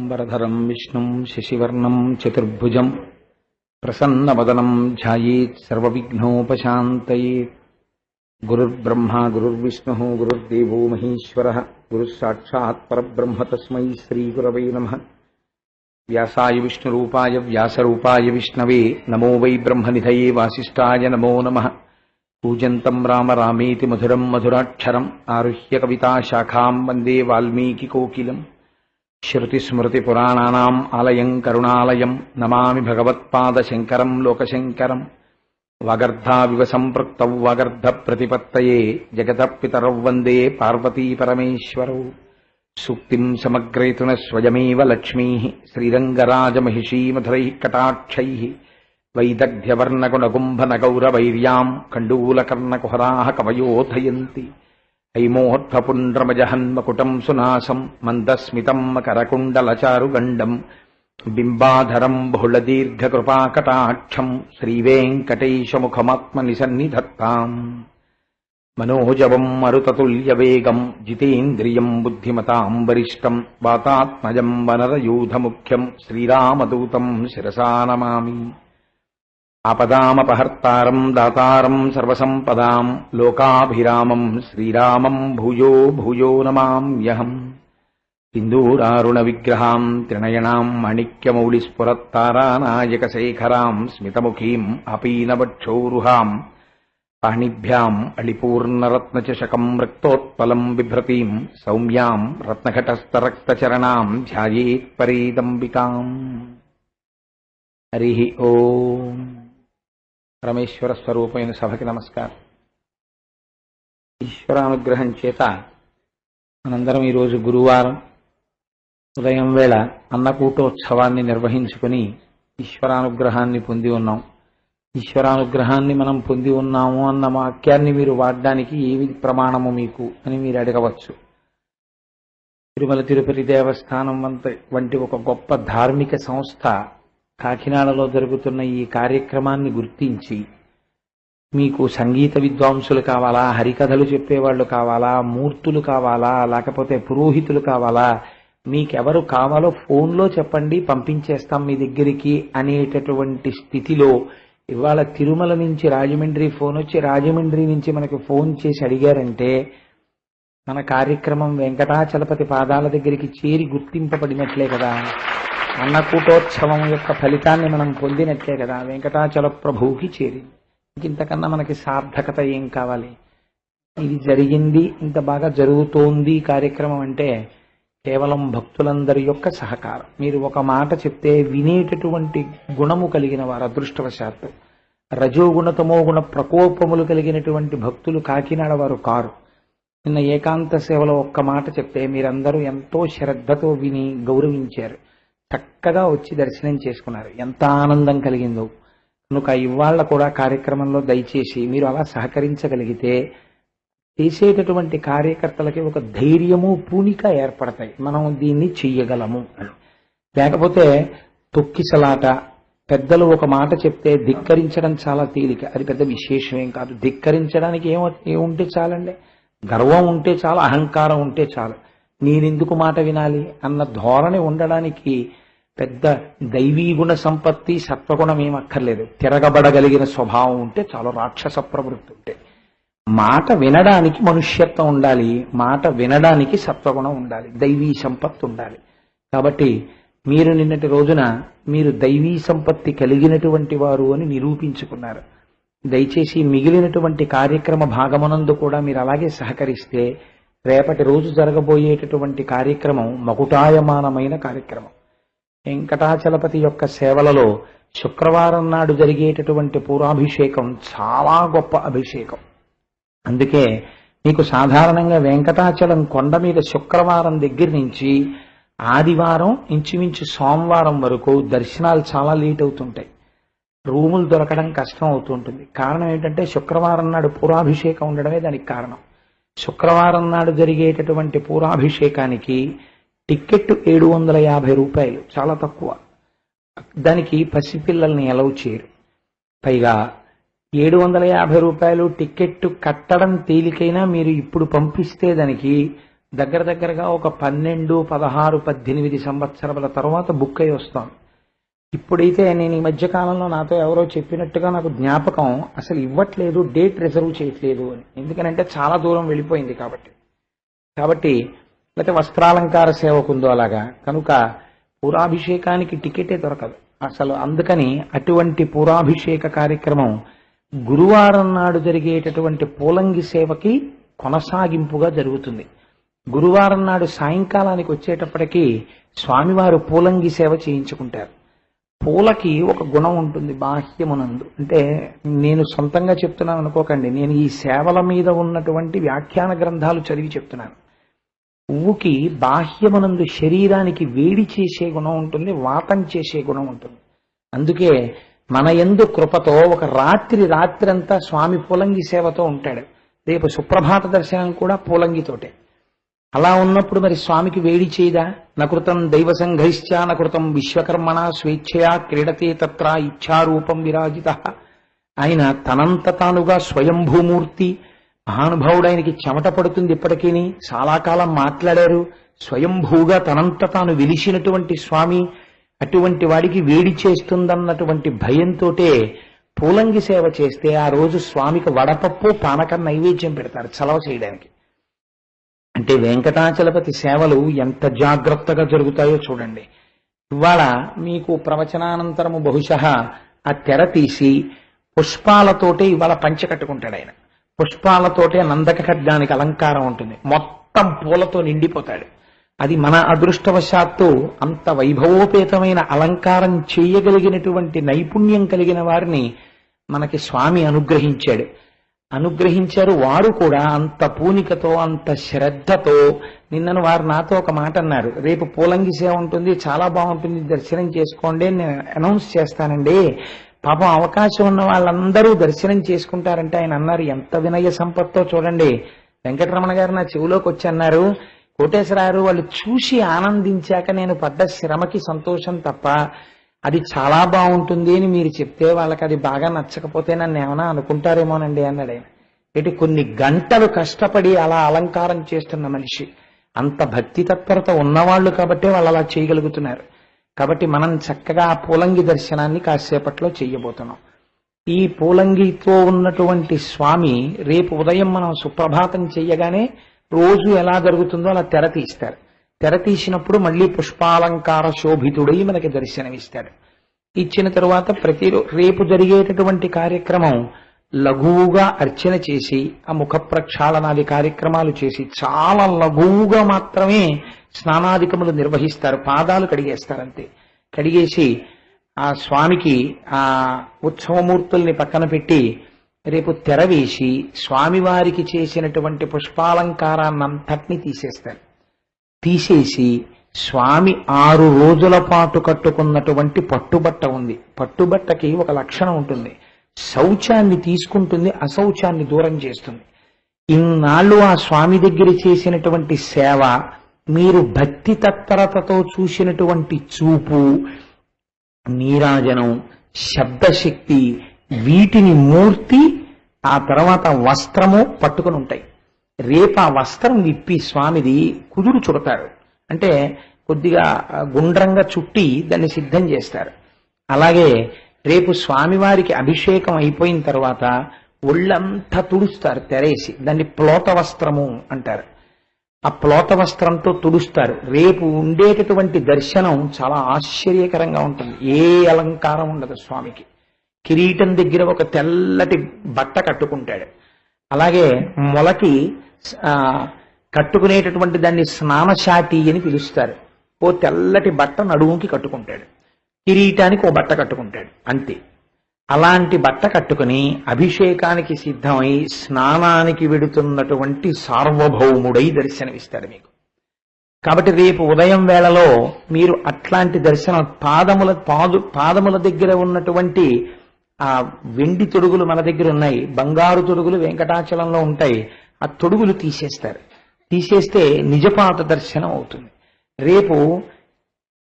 म्बरधरम् विष्णुम् शशिवर्णम् चतुर्भुजम् प्रसन्नवदनम् ध्यायेत् सर्वविघ्नोपशान्तयेत् गुरुर्ब्रह्मा गुरुर्विष्णुः गुरुर्देवो महेश्वरः गुरुःसाक्षात्परब्रह्म तस्मै श्रीगुरवै नमः। व्यासाय विष्णुरूपाय व्यासरूपाय विष्णवे नमो वै ब्रह्मनिधये वासिष्ठाय नमो नमः। पूजन्तम् राम रामेति मधुरम् मधुराक्षरम् आरुह्य कविताशाखाम् वन्दे वाल्मीकिकोकिलम्। శృతిస్మృతిపురాణానాम् ఆలయం కరుణాలయం నమామి భగవత్పాదశంకరం లోకశంకరం వగర్ధావివ సంపృక్త వగర్ధ ప్రతిపత్తయే జగత పితరౌ వందే పార్వతీ పరమేశ్వరౌ సూక్తిం సమగ్రేతున స్వయమేవ లక్ష్మీ శ్రీరంగరాజమహిషీమధురై కటాక్షై వైదగ్ధ్యవర్ణగుణగుంభనగౌరవైర్యాం కండూలకర్ణకుహరా కవయోధయంతి హైమోర్ధ్వపుండ్రమజహన్మకుటం సునాసం మందస్మితం మకరకుండలచారుగండం బింబాధరం బహుళదీర్ఘకృపాకటాక్షం శ్రీవేంకటేశముఖమాత్మనిసన్నిధత్తాం మనోజవం మరుతతుల్యవేగం జితేంద్రియం బుద్ధిమతాం వరిష్టం వాతాత్మజం వనరయూధముఖ్యం శ్రీరామదూతం శిరసా నమామి ఆపదామపహర్తారం దాతారం సర్వసంపదాం లోకాభిరామం శ్రీరామం భూయో భూయో నమామ్యహం సింధూరారుణ విగ్రహాం త్రినయనాం మాణిక్యమౌళిస్ఫురత్తారానాయకశేఖరాం స్మితముఖీం అపీనవక్షౌరుహాం పాణిభ్యాం అళిపూర్ణరత్నచషకం రక్తోత్పలం బిభ్రతీం సౌమ్యాం రత్నఘటస్థరక్తచరణాం ధ్యాయేత్పరీదంబికాం. హరి ఓం. పరమేశ్వర స్వరూపమైన సభకి నమస్కారం. ఈశ్వరానుగ్రహం చేత మనందరం ఈరోజు గురువారం ఉదయం వేళ అన్నకూటోత్సవాన్ని నిర్వహించుకుని ఈశ్వరానుగ్రహాన్ని పొంది ఉన్నాం. ఈశ్వరానుగ్రహాన్ని మనం పొంది ఉన్నాము అన్న వాక్యాన్ని మీరు వాడడానికి ఏమి ప్రమాణము మీకు అని మీరు అడగవచ్చు. తిరుమల తిరుపతి దేవస్థానం వంత వంటి ఒక గొప్ప ధార్మిక సంస్థ కాకినాడలో జరుగుతున్న ఈ కార్యక్రమాన్ని గుర్తించి మీకు సంగీత విద్వాంసులు కావాలా హరికథలు చెప్పేవాళ్ళు కావాలా మూర్తులు కావాలా లేకపోతే పురోహితులు కావాలా మీకెవరు కావాలో ఫోన్లో చెప్పండి పంపించేస్తాం మీ దగ్గరికి అనేటటువంటి స్థితిలో ఇవాళ తిరుమల నుంచి రాజమండ్రి ఫోన్ వచ్చి రాజమండ్రి నుంచి మనకి ఫోన్ చేసి అడిగారంటే మన కార్యక్రమం వెంకటాచలపతి పాదాల దగ్గరికి చేరి గుర్తింపబడినట్లే కదా. అన్నకూటోత్సవం యొక్క ఫలితాన్ని మనం పొందినట్లే కదా. వెంకటాచల ప్రభువుకి చేరింది. ఇంతకన్నా మనకి సార్థకత ఏం కావాలి? ఇది జరిగింది ఇంత బాగా జరుగుతోంది కార్యక్రమం అంటే కేవలం భక్తులందరి యొక్క సహకారం. మీరు ఒక మాట చెప్తే వినేటటువంటి గుణము కలిగిన వారు అదృష్టవశాత్తు. రజోగుణ తమోగుణ ప్రకోపములు కలిగినటువంటి భక్తులు కాకినాడ వారు కారు. నిన్న ఏకాంత సేవలో ఒక్క మాట చెప్తే మీరందరూ ఎంతో శ్రద్ధతో విని గౌరవించారు. చక్కగా వచ్చి దర్శనం చేసుకున్నారు. ఎంత ఆనందం కలిగిందో. కనుక ఇవాళ కూడా కార్యక్రమంలో దయచేసి మీరు అలా సహకరించగలిగితే చేసేటటువంటి కార్యకర్తలకి ఒక ధైర్యము పూనిక ఏర్పడతాయి. మనం దీన్ని చెయ్యగలము అని. లేకపోతే తొక్కిసలాట పెద్దలు ఒక మాట చెప్తే ధిక్కరించడం చాలా తేలిక. అది పెద్ద విశేషమేం కాదు. ధిక్కరించడానికి ఏమో ఏముంటే చాలండి. గర్వం ఉంటే చాలు అహంకారం ఉంటే చాలు. నేనెందుకు మాట వినాలి అన్న ధోరణి ఉండడానికి పెద్ద దైవీ గుణ సంపత్తి సత్వగుణం ఏమక్కర్లేదు తిరగబడగలిగిన స్వభావం ఉంటే చాలా రాక్షస ప్రవృత్తి ఉంటే. మాట వినడానికి మనుష్యత్వం ఉండాలి మాట వినడానికి సత్వగుణం ఉండాలి దైవీ సంపత్తి ఉండాలి. కాబట్టి మీరు నిన్నటి రోజున మీరు దైవీ సంపత్తి కలిగినటువంటి వారు అని నిరూపించుకున్నారు. దయచేసి మిగిలినటువంటి కార్యక్రమ భాగమునందు కూడా మీరు అలాగే సహకరిస్తే రేపటి రోజు జరగబోయేటటువంటి కార్యక్రమం మకుటాయమానమైన కార్యక్రమం. వెంకటాచలపతి యొక్క సేవలలో శుక్రవారం నాడు జరిగేటటువంటి పూరాభిషేకం చాలా గొప్ప అభిషేకం. అందుకే మీకు సాధారణంగా వెంకటాచలం కొండ మీద శుక్రవారం దగ్గర నుంచి ఆదివారం ఇంచుమించు సోమవారం వరకు దర్శనాలు చాలా లేట్ అవుతుంటాయి. రూములు దొరకడం కష్టం అవుతుంటుంది. కారణం ఏంటంటే శుక్రవారం నాడు పూరాభిషేకం ఉండడమే దానికి కారణం. శుక్రవారం నాడు జరిగేటటువంటి పూరాభిషేకానికి టిక్కెట్ ఏడు వందల యాభై రూపాయలు చాలా తక్కువ. దానికి పసిపిల్లల్ని ఎలవ్ చేయరు. పైగా ఏడు వందల యాభై రూపాయలు టికెట్ కట్టడం తేలికైనా మీరు ఇప్పుడు పంపిస్తే దానికి దగ్గర దగ్గరగా ఒక పన్నెండు పదహారు పద్దెనిమిది సంవత్సరాల తర్వాత బుక్ అయి వస్తాం. ఇప్పుడైతే నేను ఈ మధ్య కాలంలో నాతో ఎవరో చెప్పినట్టుగా నాకు జ్ఞాపకం అసలు ఇవ్వట్లేదు డేట్ రిజర్వ్ చేయట్లేదు అని. ఎందుకనంటే చాలా దూరం వెళ్ళిపోయింది కాబట్టి. కాబట్టి లేకపోతే వస్త్రాలంకార సేవకుందో అలాగా కనుక పూరాభిషేకానికి టికెటే దొరకదు. అసలు అందుకని అటువంటి పూరాభిషేక కార్యక్రమం గురువారం నాడు జరిగేటటువంటి పూలంగి సేవకి కొనసాగింపుగా జరుగుతుంది. గురువారం నాడు సాయంకాలానికి వచ్చేటప్పటికీ స్వామివారు పూలంగి సేవ చేయించుకుంటారు. పూలకి ఒక గుణం ఉంటుంది బాహ్యమునందు. అంటే నేను సొంతంగా చెప్తున్నాను అనుకోకండి. నేను ఈ సేవల మీద ఉన్నటువంటి వ్యాఖ్యాన గ్రంథాలు చదివి చెప్తున్నాను. పువ్వుకి బాహ్యమునందు శరీరానికి వేడి చేసే గుణం ఉంటుంది వాతం చేసే గుణం ఉంటుంది. అందుకే మన ఎందు కృపతో ఒక రాత్రి రాత్రంతా స్వామి పూలంగి సేవతో ఉంటాడు. రేపు సుప్రభాత దర్శనం కూడా పూలంగితోటే అలా ఉన్నప్పుడు మరి స్వామికి వేడి చేయదా? నకృతం దైవ సంఘైశ్చ నకృతం విశ్వకర్మణ స్వేచ్ఛయా క్రీడతే తత్ర ఇచ్ఛారూపం విరాజిత. ఆయన తనంత తానుగా స్వయంభూమూర్తి మహానుభావుడు ఆయనకి చెమట పడుతుంది ఇప్పటికీ చాలా కాలం మాట్లాడారు. స్వయంభూగా తనంత తాను వెలిసినటువంటి స్వామి అటువంటి వాడికి వేడి చేస్తుందన్నటువంటి భయంతోటే పూలంగి సేవ చేస్తే ఆ రోజు స్వామికి వడపప్పు పానకం నైవేద్యం పెడతారు. చలవ చేయడానికి. అంటే వెంకటాచలపతి సేవలు ఎంత జాగ్రత్తగా జరుగుతాయో చూడండి. ఇవాళ మీకు ప్రవచనానంతరము బహుశ ఆ తెర తీసి పుష్పాలతోటే ఇవాళ పంచె కట్టుకుంటాడు ఆయన. పుష్పాలతోటే నందక ఖడ్గానికి అలంకారం ఉంటుంది. మొత్తం పూలతో నిండిపోతాడు. అది మన అదృష్టవశాత్తు అంత వైభవోపేతమైన అలంకారం చేయగలిగినటువంటి నైపుణ్యం కలిగిన వారిని మనకి స్వామి అనుగ్రహించాడు. అనుగ్రహించారు. వారు కూడా అంత పూనికతో అంత శ్రద్ధతో నిన్నను వారు నాతో ఒక మాట అన్నారు. రేపు పూలంగి సేవ ఉంటుంది చాలా బాగుంటుంది దర్శనం చేసుకోండి నేను అనౌన్స్ చేస్తానండి. పాపం అవకాశం ఉన్న వాళ్ళందరూ దర్శనం చేసుకుంటారంటే ఆయన అన్నారు. ఎంత వినయ సంపత్తో చూడండి. వెంకటరమణ గారు నా చెవిలోకి వచ్చి అన్నారు కోటేశ్వరారు వాళ్ళు చూసి ఆనందించాక నేను పడ్డ శ్రమకి సంతోషం తప్ప అది చాలా బాగుంటుంది అని మీరు చెప్తే వాళ్ళకి అది బాగా నచ్చకపోతే నన్ను ఏమైనా అనుకుంటారేమోనండి అన్నాడు ఆయన. ఇటు కొన్ని గంటలు కష్టపడి అలా అలంకారం చేస్తున్న మనిషి అంత భక్తి తత్పరత ఉన్నవాళ్ళు కాబట్టే వాళ్ళు అలా చేయగలుగుతున్నారు. కాబట్టి మనం చక్కగా ఆ పూలంగి దర్శనాన్ని కాసేపట్లో చెయ్యబోతున్నాం ఈ పూలంగితో ఉన్నటువంటి స్వామి రేపు ఉదయం మనం సుప్రభాతం చెయ్యగానే రోజు ఎలా జరుగుతుందో అలా తెర తీస్తారు. తెర తీసినప్పుడు మళ్ళీ పుష్పాలంకార శోభితుడై మనకి దర్శనమిస్తాడు. ఇచ్చిన తరువాత ప్రతి రేపు జరిగేటటువంటి కార్యక్రమం లఘువుగా అర్చన చేసి ఆ ముఖ ప్రక్షాళనాది కార్యక్రమాలు చేసి చాలా లఘువుగా మాత్రమే స్నానాధికములు నిర్వహిస్తారు పాదాలు కడిగేస్తారంతే. కడిగేసి ఆ స్వామికి ఆ ఉత్సవమూర్తుల్ని పక్కన పెట్టి రేపు తెర వేసి స్వామివారికి చేసినటువంటి పుష్పాలంకారాన్నంతటినీ తీసేస్తారు. తీసేసి స్వామి ఆరు రోజుల పాటు కట్టుకున్నటువంటి పట్టుబట్ట ఉంది. పట్టుబట్టకి ఒక లక్షణం ఉంటుంది. శౌచాన్ని తీసుకుంటుంది అశౌచాన్ని దూరం చేస్తుంది. ఇన్నాళ్ళు ఆ స్వామి దగ్గర చేసినటువంటి సేవ మీరు భక్తి తత్పరతతో చూసినటువంటి చూపు నీరాజనం శబ్దశక్తి వీటిని మూర్తి ఆ తర్వాత వస్త్రము పట్టుకుని ఉంటాయి. రేపు ఆ వస్త్రం విప్పి స్వామిది కుదురు చుడతారు అంటే కొద్దిగా గుండ్రంగా చుట్టి దాన్ని సిద్ధం చేస్తారు. అలాగే రేపు స్వామివారికి అభిషేకం అయిపోయిన తర్వాత ఒళ్ళంతా తుడుస్తారు తెరేసి. దాన్ని ప్లోత వస్త్రము అంటారు. ఆ ప్లోత వస్త్రంతో తుడుస్తారు. రేపు ఉండేటటువంటి దర్శనం చాలా ఆశ్చర్యకరంగా ఉంటుంది. ఏ అలంకారం ఉండదు స్వామికి. కిరీటం దగ్గర ఒక తెల్లటి బట్ట కట్టుకుంటాడు. అలాగే మొలకి కట్టుకునేటటువంటి దాన్ని స్నానశాటి అని పిలుస్తారు. ఓ తెల్లటి బట్ట నడుముకి కట్టుకుంటాడు. కిరీటానికి ఓ బట్ట కట్టుకుంటాడు. అంతే. అలాంటి బట్ట కట్టుకుని అభిషేకానికి సిద్ధమై స్నానానికి వెడుతున్నటువంటి సార్వభౌముడై దర్శనమిస్తాడు మీకు. కాబట్టి రేపు ఉదయం వేళలో మీరు అట్లాంటి దర్శనం పాదముల పాదు పాదముల దగ్గర ఉన్నటువంటి ఆ వెండి తొడుగులు మన దగ్గర ఉన్నాయి. బంగారు తొడుగులు వెంకటాచలంలో ఉంటాయి. ఆ తొడుగులు తీసేస్తారు. తీసేస్తే నిజపాత దర్శనం అవుతుంది. రేపు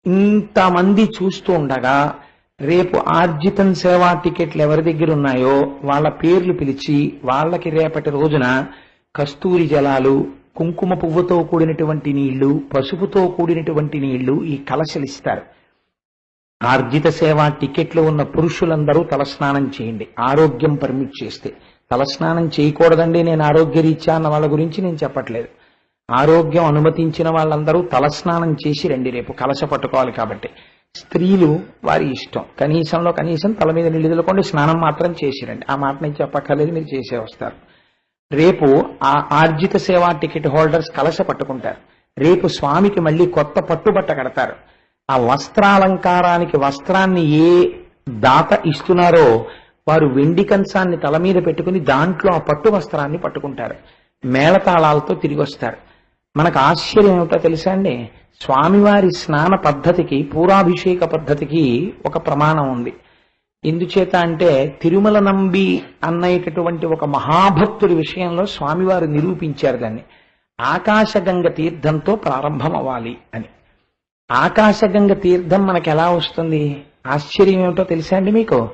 ఇంతమంది చూస్తూ ఉండగా రేపు ఆర్జితం సేవా టికెట్లు ఎవరి దగ్గర ఉన్నాయో వాళ్ళ పేర్లు పిలిచి వాళ్ళకి రేపటి రోజున కస్తూరి జలాలు కుంకుమ పువ్వుతో కూడినటువంటి నీళ్ళు పసుపుతో కూడినటువంటి నీళ్ళు ఈ కలశలిస్తారు. ఆర్జిత సేవ టికెట్లు ఉన్న పురుషులందరూ తలస్నానం చేయండి. ఆరోగ్యం పర్మిట్ చేస్తే. తలస్నానం చేయకూడదండి నేను ఆరోగ్య రీత్యా అన్న వాళ్ళ గురించి నేను చెప్పట్లేదు. ఆరోగ్యం అనుమతించిన వాళ్ళందరూ తలస్నానం చేసి రండి రేపు కలశ పట్టుకోవాలి కాబట్టి. స్త్రీలు వారి ఇష్టం. కనీసంలో కనీసం తల మీద నీళ్ళు తెలుకోండి స్నానం మాత్రం చేసిరండి ఆ మాట నేను చెప్పక్కర్లేదు మీరు చేసే వస్తారు. రేపు ఆ ఆర్జిత సేవా టికెట్ హోల్డర్స్ కలశ పట్టుకుంటారు. రేపు స్వామికి మళ్ళీ కొత్త పట్టుబట్ట కడతారు. ఆ వస్త్రాలంకారానికి వస్త్రాన్ని ఏ దాత ఇస్తున్నారో వారు వెండి కంచాన్ని తల మీద పెట్టుకుని దాంట్లో ఆ పట్టు వస్త్రాన్ని పట్టుకుంటారు. మేళతాళాలతో తిరిగి వస్తారు. మనకు ఆశ్చర్యం ఏమిటో తెలుసా అండి? స్వామివారి స్నాన పద్ధతికి పూరాభిషేక పద్ధతికి ఒక ప్రమాణం ఉంది. ఎందుచేత అంటే తిరుమల నంబి అన్నయ్యటటువంటి ఒక మహాభక్తుడి విషయంలో స్వామివారు నిరూపించారు దాన్ని. ఆకాశగంగ తీర్థంతో ప్రారంభం అవ్వాలి అని. ఆకాశగంగ తీర్థం మనకు ఎలా వస్తుంది? ఆశ్చర్యం ఏమిటో తెలుసా అండి మీకు?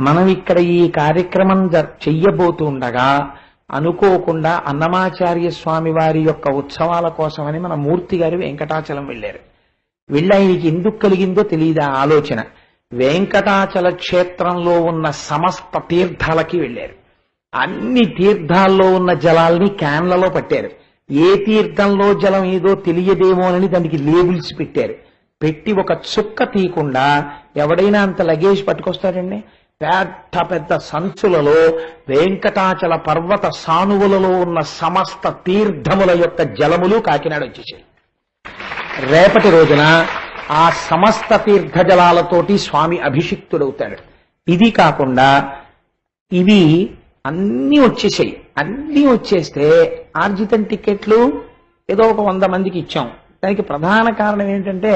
మనం ఇక్కడ ఈ కార్యక్రమం జ- చెయ్యబోతూ ఉండగా అనుకోకుండా అన్నమాచార్య స్వామి వారి యొక్క ఉత్సవాల కోసమని మన మూర్తి గారు వెంకటాచలం వెళ్ళారు. వెళ్ళి ఆయనకి ఎందుకు కలిగిందో తెలియదా ఆలోచన. వెంకటాచల క్షేత్రంలో ఉన్న సమస్త తీర్థాలకి వెళ్ళారు. అన్ని తీర్థాల్లో ఉన్న జలాల్ని క్యాన్లలో పట్టారు. ఏ తీర్థంలో జలం ఏదో తెలియదేమోనని దానికి లేబుల్స్ పెట్టారు. పెట్టి ఒక చుక్క తీయకుండా ఎవడైనా అంత లగేజ్ పట్టుకొస్తాడండి? పెద్ద పెద్ద సంచులలో వెంకటాచల పర్వత సానువులలో ఉన్న సమస్త తీర్థముల యొక్క జలములు కాకినాడ వచ్చేసాయి. రేపటి రోజున ఆ సమస్త తీర్థ జలాలతోటి స్వామి అభిషిక్తుడవుతాడు. ఇది కాకుండా ఇవి అన్నీ వచ్చేసాయి. అన్నీ వచ్చేస్తే ఆర్జితం టికెట్లు ఏదో ఒక వంద మందికి ఇచ్చాం. దానికి ప్రధాన కారణం ఏంటంటే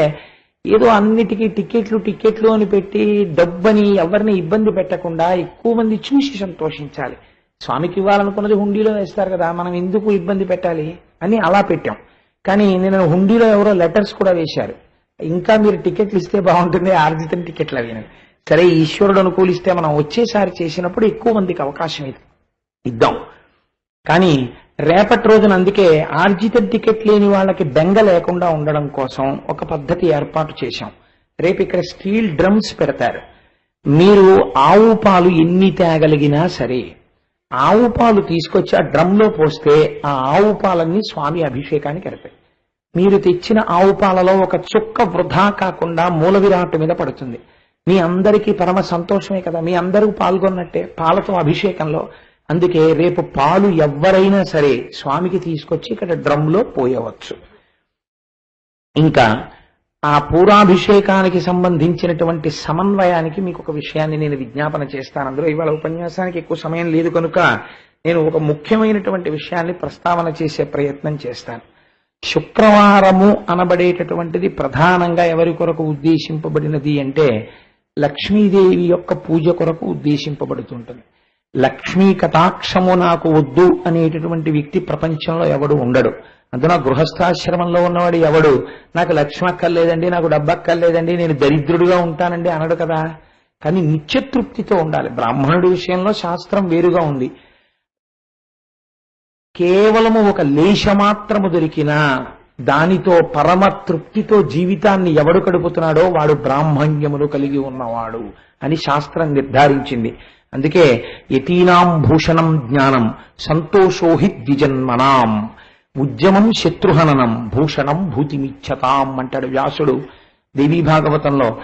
ఏదో అన్నిటికీ టికెట్లు టికెట్లు అని పెట్టి డబ్బని ఎవరిని ఇబ్బంది పెట్టకుండా ఎక్కువ మంది చూసి సంతోషించాలి. స్వామికి ఇవ్వాలనుకున్నది హుండీలో వేస్తారు కదా మనం ఎందుకు ఇబ్బంది పెట్టాలి అని అలా పెట్టాం. కానీ నేను హుండీలో ఎవరో లెటర్స్ కూడా వేశారు. ఇంకా మీరు టికెట్లు ఇస్తే బాగుంటుంది ఆర్జితం టికెట్లు అవి నేను సరే ఈశ్వరుడు అనుకూలిస్తే మనం వచ్చేసారి చేసినప్పుడు ఎక్కువ మందికి అవకాశం ఇది. ఇద్దాం. కానీ రేపటి రోజున అందుకే ఆర్జిత టికెట్ లేని వాళ్ళకి బెంగ లేకుండా ఉండడం కోసం ఒక పద్ధతి ఏర్పాటు చేశాం. రేపు ఇక్కడ స్టీల్ డ్రమ్స్ పెడతారు. మీరు ఆవు పాలు ఎన్ని తేగలిగినా సరే ఆవు పాలు తీసుకొచ్చి ఆ డ్రమ్లో పోస్తే ఆ ఆవు పాలన్నీ స్వామి అభిషేకానికి ఎడతాయి మీరు తెచ్చిన ఆవు పాలలో ఒక చుక్క వృధా కాకుండా మూల విరాట్టు మీద పడుతుంది. మీ అందరికీ పరమ సంతోషమే కదా. మీ అందరూ పాల్గొన్నట్టే. పాలతో అభిషేకంలో. అందుకే రేపు పాలు ఎవరైనా సరే స్వామికి తీసుకొచ్చి ఇక్కడ డ్రమ్లో పోయవచ్చు. ఇంకా ఆ పూరాభిషేకానికి సంబంధించినటువంటి సమన్వయానికి మీకు ఒక విషయాన్ని నేను విజ్ఞాపన చేస్తాను. అందులో ఇవాళ ఉపన్యాసానికి ఎక్కువ సమయం లేదు కనుక నేను ఒక ముఖ్యమైనటువంటి విషయాన్ని ప్రస్తావన చేసే ప్రయత్నం చేస్తాను. శుక్రవారము అనబడేటటువంటిది ప్రధానంగా ఎవరి కొరకు ఉద్దేశింపబడినది అంటే లక్ష్మీదేవి యొక్క పూజ కొరకు ఉద్దేశింపబడుతుంటుంది. లక్ష్మీ కటాక్షము నాకు వద్దు అనేటటువంటి వ్యక్తి ప్రపంచంలో ఎవడు ఉండడు. అందున గృహస్థాశ్రమంలో ఉన్నవాడు ఎవడు? నాకు లక్ష్మి అక్కర్లేదండి నాకు డబ్బక్కర్లేదండి నేను దరిద్రుడిగా ఉంటానండి అనడు కదా. కానీ నిత్యతృప్తితో ఉండాలి. బ్రాహ్మణుడి విషయంలో శాస్త్రం వేరుగా ఉంది. కేవలము ఒక లేశమాత్రము దొరికినా దానితో పరమ తృప్తితో జీవితాన్ని ఎవడు గడుపుతున్నాడో వాడు బ్రాహ్మణ్యములు కలిగి ఉన్నవాడు అని శాస్త్రం నిర్ధారించింది. అందుకే యతీనాం భూషణం జ్ఞానం సంతోషోహి ద్విజన్మనాం. ఉద్యమం శత్రుహననం భూషణం భూతిమిచ్చతాం అంటాడు వ్యాసుడు. దేవీ భాగవతంలో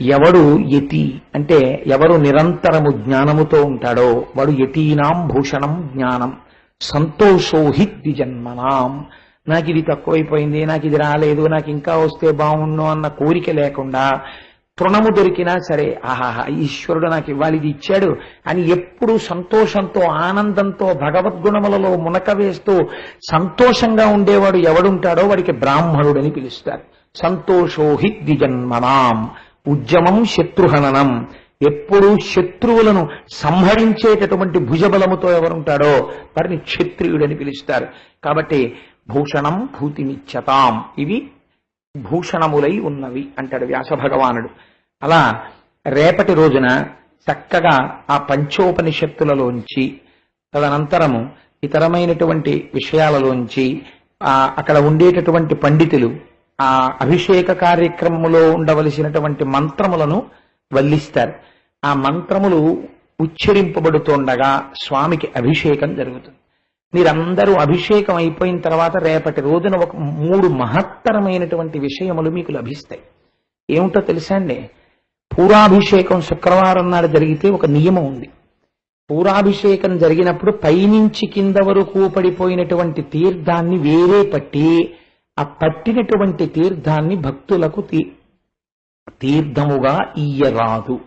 ఎవడు యతి అంటే ఎవరు నిరంతరము జ్ఞానముతో ఉంటాడో వాడు యతీనాం భూషణం జ్ఞానం సంతోషోహి ద్విజన్మనాం. నాకు ఇది తక్కువైపోయింది నాకు ఇది రాలేదు నాకు ఇంకా వస్తే బాగుండు అన్న కోరిక లేకుండా తృణము దొరికినా సరే ఆహాహా ఈశ్వరుడు నాకు ఇవ్వాలి ఇది ఇచ్చాడు అని ఎప్పుడు సంతోషంతో ఆనందంతో భగవద్గుణములలో మునక వేస్తూ సంతోషంగా ఉండేవాడు ఎవడుంటాడో వాడికి బ్రాహ్మణుడని పిలుస్తారు. సంతోషోహి ద్విజన్మనాం ఉద్యమం శత్రుహననం. ఎప్పుడు శత్రువులను సంహరించేటటువంటి భుజబలముతో ఎవరుంటాడో వారిని క్షత్రియుడని పిలుస్తారు. కాబట్టి భూషణం భూతినిచ్చతాం ఇవి భూషణములై ఉన్నవి అంటాడు వ్యాస భగవానుడు అలా రేపటి రోజున చక్కగా ఆ పంచోపనిషత్తులలోంచి తదనంతరము ఇతరమైనటువంటి విషయాలలోంచి ఆ అక్కడ ఉండేటటువంటి పండితులు ఆ అభిషేక కార్యక్రమంలో ఉండవలసినటువంటి మంత్రములను వల్లిస్తారు. ఆ మంత్రములు ఉచ్చరింపబడుతుండగా స్వామికి అభిషేకం జరుగుతుంది. మీరందరూ అభిషేకం అయిపోయిన తర్వాత రేపటి రోజున ఒక మూడు మహత్తరమైనటువంటి విషయములు మీకు లభిస్తాయి. ఏమిటో తెలుసా అండి? పూరాభిషేకం శుక్రవారం నాడు జరిగితే ఒక నియమం ఉంది. పూరాభిషేకం జరిగినప్పుడు పైనుంచి కింద వరకు పడిపోయినటువంటి తీర్థాన్ని వేరే పట్టి ఆ పట్టినటువంటి తీర్థాన్ని భక్తులకు తీ- తీర్థముగా ఇయ్యరాదు.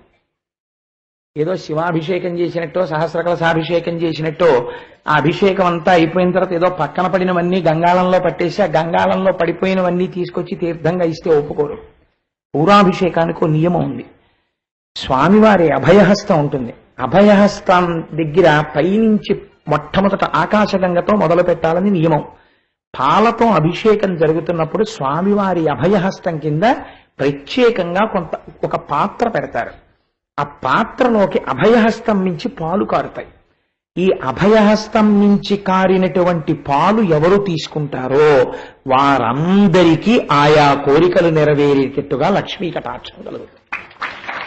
ఏదో శివాభిషేకం చేసినట్టో సహస్ర కలశాభిషేకం చేసినట్టో ఆ అభిషేకం అంతా అయిపోయిన తర్వాత ఏదో పక్కన పడినవన్నీ గంగాళంలో పట్టేసి ఆ గంగాళంలో పడిపోయినవన్నీ తీసుకొచ్చి తీర్థంగా ఇస్తే ఒప్పుకోరు. పూరాభిషేకానికి ఒక నియమం ఉంది. స్వామివారి అభయహస్తం ఉంటుంది. అభయహస్తం దగ్గర పైనుంచి మొట్టమొదట ఆకాశగంగతో మొదలు పెట్టాలని నియమం. పాలతో అభిషేకం జరుగుతున్నప్పుడు స్వామివారి అభయహస్తం కింద ప్రత్యేకంగా కొంత ఒక పాత్ర పెడతారు. ఆ పాత్రలోకి అభయహస్తం నుంచి పాలు కారుతాయి. ఈ అభయహస్తం నుంచి కారినటువంటి పాలు ఎవరు తీసుకుంటారో వారందరికీ ఆయా కోరికలు నెరవేరేటట్టుగా లక్ష్మీ కటాక్షం కలుగుతుంది.